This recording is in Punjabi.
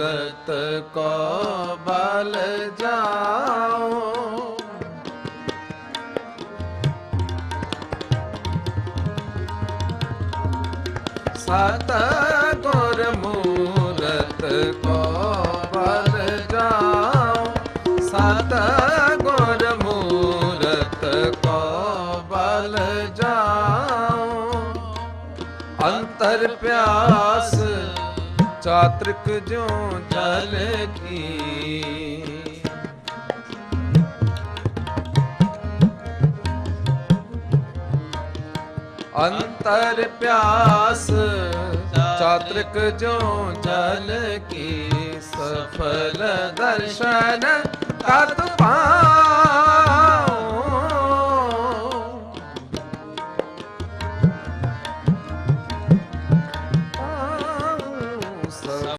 ਮੂਰਤ ਕੋ ਬਲ ਜਾਓ। ਸਤ ਗੁਰ ਮੂਰਤ ਕੋ ਬਲ ਜਾਓ। ਸਤ ਗੁਰ ਮੂਰਤ ਕੋ ਬਲ ਜਾਓ। ਅੰਤਰ ਪਿਆਸ ਚਾਤ੍ਰਿਕ ਜਿਉ ਜਲ ਕੀ। ਅੰਤਰ ਪਿਆਸ ਚਾਤ੍ਰਿਕ ਜਿਉ ਜਲ ਕੀ। ਸਫਲ ਦਰਸ਼ਨ ਕਤ